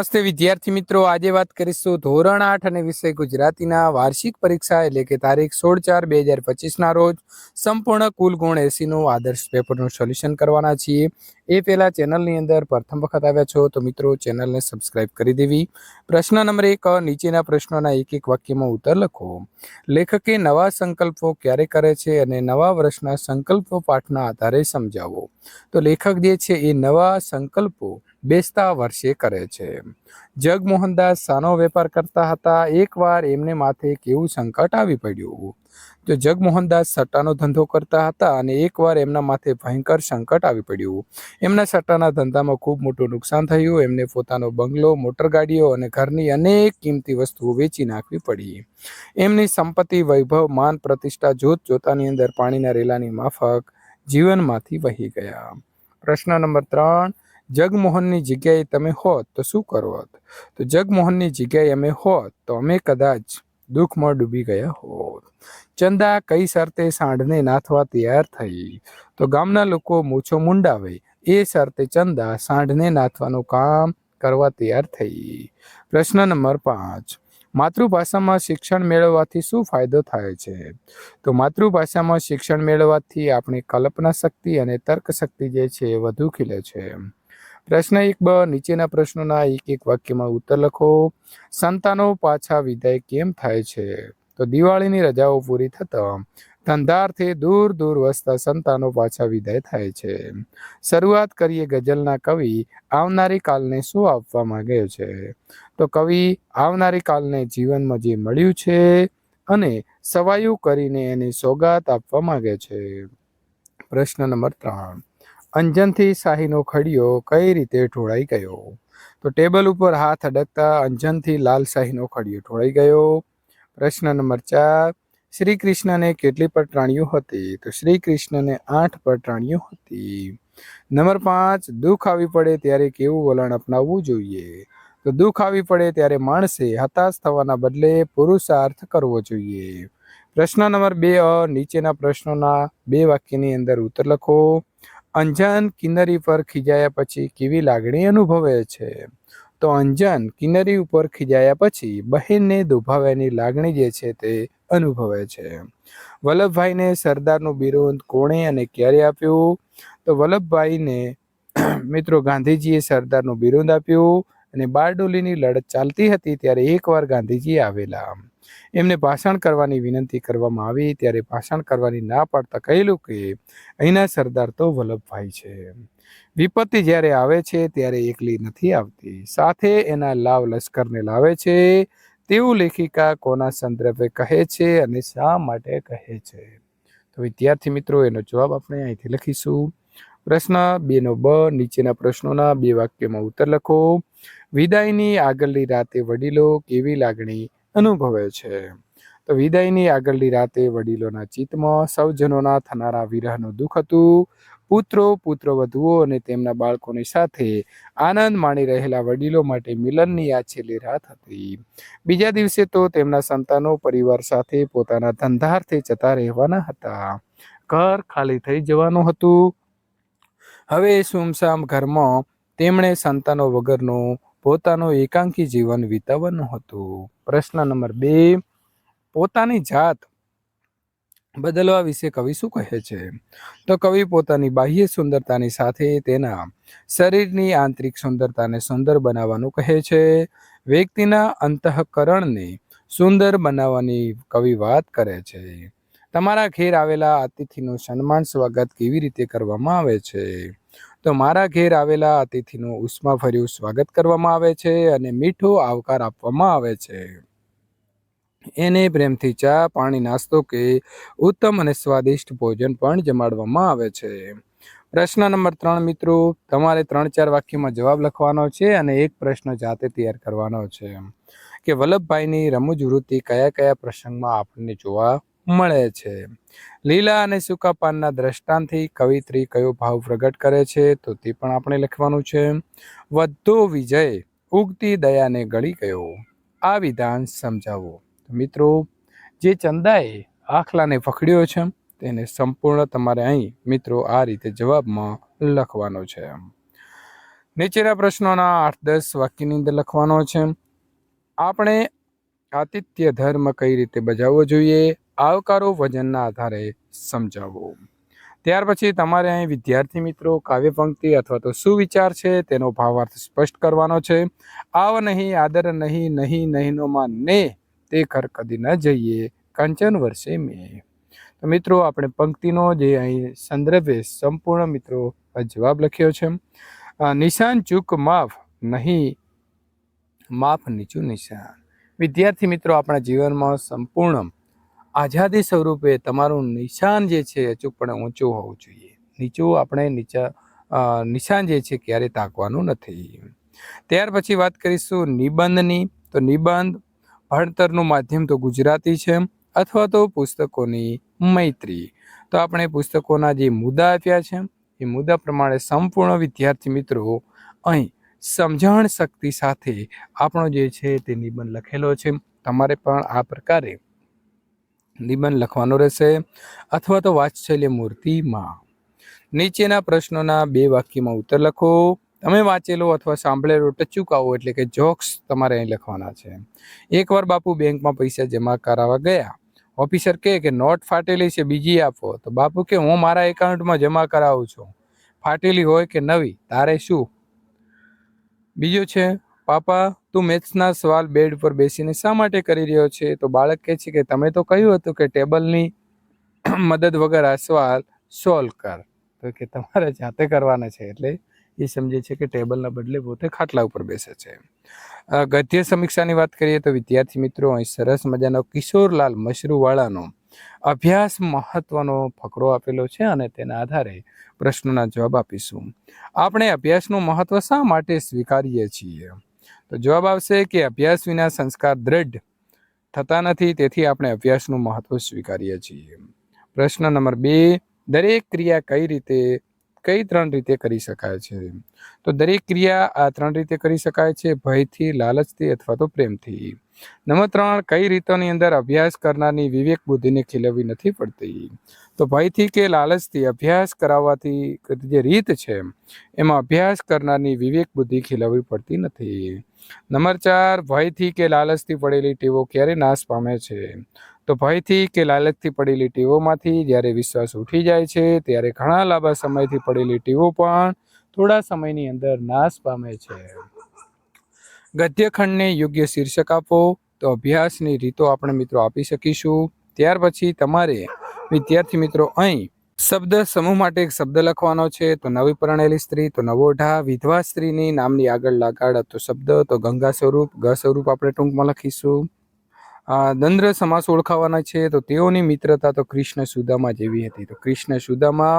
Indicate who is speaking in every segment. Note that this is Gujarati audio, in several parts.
Speaker 1: નમસ્તે વિદ્યાર્થી મિત્રો. આજે વાત કરીશું ધોરણ આઠ અને વિષય ગુજરાતીના વાર્ષિક પરીક્ષા એટલે કે તારીખ સોળ ચાર બે હજાર પચીસના રોજ સંપૂર્ણ કુલ ગુણ એસીનું આદર્શ પેપરનું સોલ્યુશન કરવાના છીએ. એ પહેલાં ચેનલની અંદર પ્રથમ વખત આવ્યા છો તો મિત્રો ચેનલને સબસ્ક્રાઇબ કરી દેવી. પ્રશ્ન નંબર એક, નીચેના પ્રશ્નોના એક એક વાક્યમાં ઉત્તર લખો. લેખકે નવા સંકલ્પો ક્યારે કરે છે અને નવા વર્ષના સંકલ્પો પાઠના આધારે સમજાવો. તો લેખક જે છે એ નવા સંકલ્પો બેસતા વર્ષે કરે છે. જગમોહનદાસ સાનો વેપાર કરતા હતા. એકવાર એમને માથે કેવું સંકટ આવી પડ્યું. તો જગમોહનદાસ સટ્ટાનો ધંધો કરતા હતા અને એકવાર એમના માથે ભયંકર સંકટ આવી પડ્યું. એમના સટ્ટાના ધંધામાં ખૂબ મોટું નુકસાન થયું. એમને પોતાનો બંગલો મોટરગાડીઓ અને ઘરની અનેક કિંમતી વસ્તુઓ વેચી નાખવી પડી. એમની સંપત્તિ વૈભવ, માન, પ્રતિષ્ઠા જોત જોતાની અંદર પાણીના રેલાની માફક જીવનમાંથી વહી ગયા. પ્રશ્ન નંબર ત્રણ જગમોહનની જગ્યાએ તમે હોત તો શું કરો હોત તો જગમોહનની જગ્યાએ અમે હોત તો અમે કદાચ દુઃખમાં ડૂબી ગયા હોત. ચંદા કઈ શરતે સાંઢને નાથવા તૈયાર થઈ? તો ગામના લોકો મૂછો મુંડાવે. એ શરતે ચંદા સાંઢને નાથવાનું કામ કરવા તૈયાર થઈ. પ્રશ્ન નંબર પાંચ. માતૃભાષામાં શિક્ષણ મેળવવાથી શું ફાયદો થાય છે? તો માતૃભાષામાં શિક્ષણ મેળવવાથી આપણી કલ્પના શક્તિ અને તર્ક શક્તિ જે છે એ વધુ ખીલે છે. પ્રશ્ન એક બ નીચેના પ્રશ્નોના એક એક વાક્યમાં ઉત્તર લખો. સંતાનો પાછા વિદાય કેમ થાય છે? તો દિવાળીની રજાઓ પૂરી થતા ધંધારથી દૂર દૂર વસતા સંતાનો પાછા વિદાય થાય છે. શરૂઆત કરીએ ગઝલના કવિ આવનારી કાલને શું આપવા માંગે છે? તો કવિ આવનારી કાલને જીવનમાં જે મળ્યું છે અને સવાયું કરીને એની સોગાત આપવા માંગે છે. પ્રશ્ન નંબર ત્રણ. અંજનથી શાહીનો ખડિયો કઈ રીતે ઢોળાઈ ગયો? તો ટેબલ ઉપર હાથ અડકતા અંજનથી લાલ શાહીનો ખડિયો ઢોળાઈ ગયો. પ્રશ્ન નંબર ચાર શ્રી કૃષ્ણને કેટલી પટરાણીઓ હતી? તો શ્રી કૃષ્ણને આઠ પટરાણીઓ હતી. નંબર પાંચ, દુઃખ આવી પડે ત્યારે કેવું વલણ અપનાવવું જોઈએ? તો દુઃખ આવી પડે ત્યારે માણસે હતાશ થવાના બદલે પુરુષાર્થ કરવો જોઈએ. પ્રશ્ન નંબર બે, અ, નીચેના પ્રશ્નોના બે વાક્યની અંદર ઉત્તર લખો. અંજન કિનારી પર ખીજાયા પછી કેવી લાગણી અનુભવે છે? તો અંજન કિનારી ઉપર ખીજાયા પછી બહેનને દુભાવ્યાની લાગણી જે છે તે અનુભવે છે. વલ્લભભાઈને સરદારનું બિરુદ કોણે અને ક્યારે આપ્યું? તો વલ્લભભાઈને, મિત્રો ગાંધીજીએ સરદારનું બિરુદ આપ્યું અને બારડોલીની લડત ચાલતી હતી ત્યારે એકવાર ગાંધીજી આવેલા. એમને ભાષણ કરવાની વિનંતી કરવામાં આવી ત્યારે ભાષણ કરવાની ના પાડતા કહેલું કે, અહીંના સરદાર તો વલ્લભભાઈ છે. વિપત્તિ જ્યારે આવે છે ત્યારે એકલી નથી આવતી. સાથે એના લાવ લશ્કરને લાવે છે. તેવું લેખિકા કોના સંદર્ભે કહે છે અને શા માટે કહે છે? તો વિદ્યાર્થી મિત્રો, એનો જવાબ આપણે અહીંથી લખીશું. પ્રશ્ન, બેનો બ, નીચેના પ્રશ્નોના બે વાક્યમાં ઉત્તર લખો. વિદાયની આગળની રાતે વડીલો કેવી લાગણી અનુભવે છે? તો વિદાયની આગળની રાતે વડીલોના ચિત્તમાં સૌજનોના થનારા વિરહનું દુઃખ હતું. પુત્રો પુત્ર વધુઓ અને તેમના બાળકોની સાથે આનંદ માણી રહેલા વડીલો માટે મિલનની આ છેલ્લી રાત હતી. બીજા દિવસે તો તેમના સંતાનો પરિવાર સાથે પોતાના ધંધાર્થે જતા રહેવાના હતા. ઘર ખાલી થઈ જવાનું હતું. હવે સુમસામ ઘરમાં તેમણે સંતાનો વગરનું પોતાનું એકાંકી જીવન વિતાવવાનું હતું. પ્રશ્ન નંબર બે, પોતાની જાત બદલવા વિશે કવિ શું કહે છે? તો કવિ પોતાની બાહ્ય સુંદરતાની સાથે તેના શરીરની આંતરિક સુંદરતાને સુંદર બનાવવાનું કહે છે. વ્યક્તિના અંતઃકરણને સુંદર બનાવવાની કવિ વાત કરે છે. તમારા ઘેર આવેલા અતિથિનું સન્માન સ્વાગત કેવી રીતે કરવામાં આવે છે? તો મારા ઘેર આવેલા અતિથિનું ઉષ્માભર્યું સ્વાગત કરવામાં આવે છે અને મીઠો આવકાર આપવામાં આવે છે. એને પ્રેમથી ચા, પાણી, નાસ્તો કે ઉત્તમ અને સ્વાદિષ્ટ ભોજન પણ જમાડવામાં આવે છે. પ્રશ્ન નંબર ત્રણ, મિત્રો, તમારે ત્રણ ચાર વાક્યમાં જવાબ લખવાનો છે અને એક પ્રશ્ન જાતે તૈયાર કરવાનો છે. કે વલ્લભભાઈની રમૂજ વૃત્તિ કયા કયા પ્રસંગમાં આપણને જોવા મળે છે. લીલા અને સૂકા પાનના દ્રષ્ટાંતથી કવિત્રી કયો ભાવ પ્રગટ કરે છે તો તે પણ આપણે લખવાનું છે. વધુ વિજય ઉગતી દયાને ગળી ગયો. આ વિધાન સમજાવો. મિત્રો, જે ચંદાએ આખલાને પકડ્યો છે, તેને સંપૂર્ણ તમારે અહીં મિત્રો આ રીતે જવાબમાં લખવાનો છે. નીચેના પ્રશ્નોના આઠ દસ વાક્યની અંદર લખવાનો છે. આપણે આતિથ્ય ધર્મ કઈ રીતે બજાવવો જોઈએ? આવકારો વજનના આધારે સમજાવો. ત્યાર પછી તમારે અહીં વિદ્યાર્થી મિત્રો કાવ્ય પંક્તિ અથવા તો સુવિચાર છે તેનો ભાવાર્થ સ્પષ્ટ કરવાનો છે. આવ નહીં, આદર નહીં નહીં, નહીંનોમાં ને તે ખર કદી ન જઈએ. કંચન વર્ષે મેં. તો મિત્રો આપણે પંક્તિનો જે અહીં સંદર્ભે સંપૂર્ણ મિત્રો જવાબ લખ્યો છે. નિશાન, ચૂક, માફ, નહીં, માફ, નીચું નિશાન. વિદ્યાર્થી મિત્રો આપણા જીવનમાં સંપૂર્ણ આઝાદી સ્વરૂપે તમારું નિશાન જે છે અચૂકપણે ઊંચું હોવું જોઈએ. નીચું આપણે નીચા નિશાન જે છે ક્યારે તાકવાનું નથી. ત્યાર પછી વાત કરીશું નિબંધની. તો નિબંધ ભણતરનું માધ્યમ તો ગુજરાતી છે અથવા તો પુસ્તકોની મૈત્રી. તો આપણે પુસ્તકોના જે મુદ્દા આપ્યા છે, એ મુદ્દા પ્રમાણે સંપૂર્ણ વિદ્યાર્થી મિત્રો અહીં સમજણ શક્તિ સાથે આપણો જે છે તે નિબંધ લખેલો છે. તમારે પણ આ પ્રકારે નિબંધ લખવાનો રહેશે. અથવા તો વાત્સલ્ય મૂર્તિમાં. નીચેના પ્રશ્નોના બે વાક્યમાં ઉત્તર લખો. તમે વાંચેલો અથવા સાંભળેલો ટચુકાઓ એટલે કે જોક્સ તમારે અહીં લખવાના છે. એકવાર બાપુ બેંકમાં પૈસા જમા કરાવવા ગયા. ઓફિસર કહે કે, નોટ ફાટેલી છે, બીજી આપો. તો બાપુ કે હું મારા એકાઉન્ટમાં જમા કરાવું છું. ફાટેલી હોય કે નવી, તારે શું? બીજો છે પાપા, તું મેથ્સના સવાલ બેડ પર બેસીને શા માટે કરી રહ્યો છે? તો બાળક કહે છે કે, તમે તો કહ્યું હતું કે ટેબલની મદદ વગર આ સવાલ સોલ્વ કર. તો કે તમારે જાતે કરવાના છે. એટલે એ સમજે છે કે ટેબલના બદલે પોતે ખાટલા ઉપર બેસે છે. ગદ્ય સમીક્ષાની વાત કરીએ તો વિદ્યાર્થી મિત્રો, અહીં સરસ મજાનો કિશોરલાલ મશરૂવાળાનો અભ્યાસ મહત્વનો ફકરો આપેલો છે અને તેના આધારે પ્રશ્નોના જવાબ આપીશું. આપણે અભ્યાસનું મહત્વ શા માટે સ્વીકારીએ છીએ? તો જવાબ આવશે કે અભ્યાસ વિના સંસ્કાર દ્રઢ થતા નથી, તેથી આપણે અભ્યાસનું મહત્વ સ્વીકારીએ છીએ. પ્રશ્ન નંબર બે, દરેક ક્રિયા કઈ રીતે, કઈ ત્રણ રીતે કરી શકાય છે? તો દરેક ક્રિયા આ ત્રણ રીતે કરી શકાય છે, ભયથી, લાલચથી અથવા તો પ્રેમથી. નંબર ત્રણ, કઈ રીતોની અંદર અભ્યાસ કરનારની વિવેક બુદ્ધિને ખીલવવી નથી પડતી? તો ભયથી કે લાલચથી અભ્યાસ કરાવવાથી જે રીત છે, એમાં અભ્યાસ કરનારની વિવેક બુદ્ધિ ખીલવવી પડતી નથી. નંબર ચાર, ભયથી કે લાલચથી પડેલી ટેવો ક્યારે નાશ પામે છે? તો ભયથી કે લાલચથી પડેલી ટેવોમાંથી જ્યારે વિશ્વાસ ઉઠી જાય છે, ત્યારે ઘણા લાંબા સમયથી પડેલી ટેવો પણ થોડા સમયની અંદર નાશ પામે છે. ગદ્યખંડને યોગ્ય શીર્ષક આપો તો અભ્યાસની રીતો આપણે મિત્રો આપી શકીશું. ત્યાર પછી તમારે વિદ્યાર્થી મિત્રો અહીં શબ્દ સમૂહ માટે એક શબ્દ લખવાનો છે. તો નવી પરણેલી સ્ત્રી, તો નવોઢા વિધવા સ્ત્રીની નામની આગળ લગાડતો શબ્દ. તો ગંગા સ્વરૂપ, ગ સ્વરૂપ આપણે ટૂંકમાં લખીશું. દંદ્ર સમાસ ઓળખાવાના છે. તો તેઓની મિત્રતા તો કૃષ્ણ સુદામા જેવી હતી. તો કૃષ્ણ સુદામા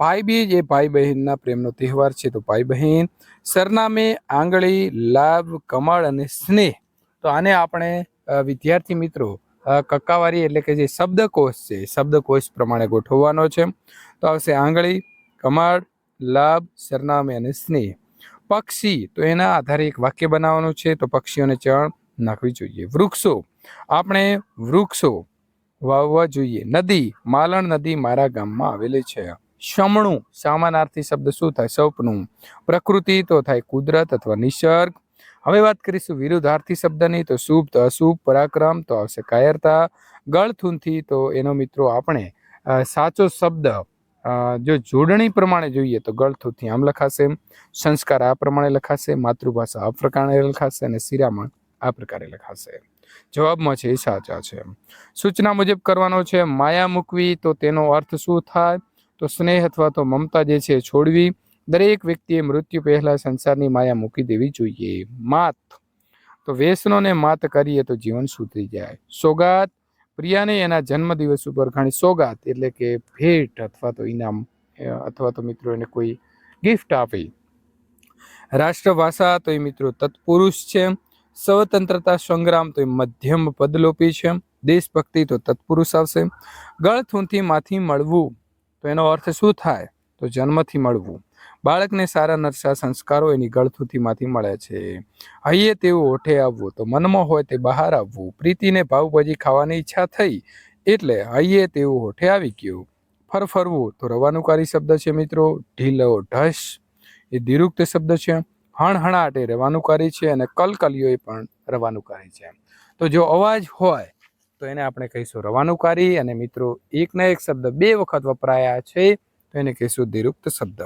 Speaker 1: ભાઈ બીજ એ ભાઈ બહેનના પ્રેમનો તહેવાર છે, તો ભાઈ બહેન સરનામે, આંગળી, લાભ, કમળ અને સ્નેહ. તો આને આપણે વિદ્યાર્થી મિત્રો કક્કાવારી એટલે કે જે શબ્દકોશ છે, શબ્દકોશ પ્રમાણે ગોઠવવાનો છે. તો આવશે આંગળી, કમળ, લાભ, સરનામે અને સ્નેહ. પક્ષી, તો એના આધારે એક વાક્ય બનાવવાનું છે, તો પક્ષીઓને ચણ નાખવી જોઈએ. વૃક્ષો, આપણે વૃક્ષો વાવવા જોઈએ. નદી, માલણ નદી મારા ગામમાં આવેલી છે. શમણું સામાનાર્થી શબ્દ શું થાય? સપનું. પ્રકૃતિ તો થાય કુદરત અથવા નિસર્ગ. હવે વાત કરીશું વિરુદ્ધાર્થી શબ્દની. તો શુભ તો અશુભ, પરાક્રમ તો આવશે કાયરતા ગળથુંથી તો એનો મિત્રો આપણે સાચો શબ્દ જો જોડણી પ્રમાણે જોઈએ તો ગળથૂથી આમ લખાશે. સંસ્કાર આ પ્રમાણે લખાશે. માતૃભાષા આ પ્રકારે લખાશે અને શિરામણ આ પ્રકારે લખાશે. જવાબમાં છે એ સાચા છે. સૂચના મુજબ કરવાનો છે, માયા મૂકવી તો તેનો અર્થ શું થાય? તો સ્નેહ અથવા તો મમતા જે છે છોડવી. દરેક વ્યક્તિએ મૃત્યુ પહેલાં સંસારની માયા મૂકી દેવી જોઈએ. માત. તો વ્યસનોને માત કરીએ તો જીવન સુધરી જાય. સોગાત. પ્રિયાને એના જન્મદિવસ ઉપર ઘણી સોગાત એટલે કે ભેટ અથવા તો ઇનામ અથવા તો મિત્રો એને કોઈ ગિફ્ટ આપી. રાષ્ટ્રભાષા તો એ મિત્રો તત્પુરુષ છે. સ્વતંત્રતા સંગ્રામ તો એ મધ્યમ પદલોપી છે. દેશભક્તિ તો તત્પુરુષ આવશે. ગળથૂંથી માંથી મળવું. તો એનો અર્થ શું થાય? તો જન્મથી મળવું. બાળકને સારા નરસા સંસ્કારો એની ગળથુથીમાંથી મળે છે. હૈયે તેવું ઓઠે આવવું. તો મનમાં હોય તે બહાર આવવું. પ્રીતિને ભાવભાજી ખાવાની ઈચ્છા થઈ એટલે હૈયે તેવું હોઠે આવી ગયું. ફરફરવું. તો રવાનુકારી શબ્દ છે મિત્રો. ઢીલો ઢસ. એ દિરુક્ત શબ્દ છે. હણહણાટ એ રવાનુકારી છે અને કલકલિયો એ પણ રવાનુકારી છે. તો જો અવાજ હોય તો એને આપણે કહીશું રવાનુકારી. અને મિત્રો, એકના એક શબ્દ બે વખત વપરાયા છે, તો એને કહીશું દિરુક્ત શબ્દ.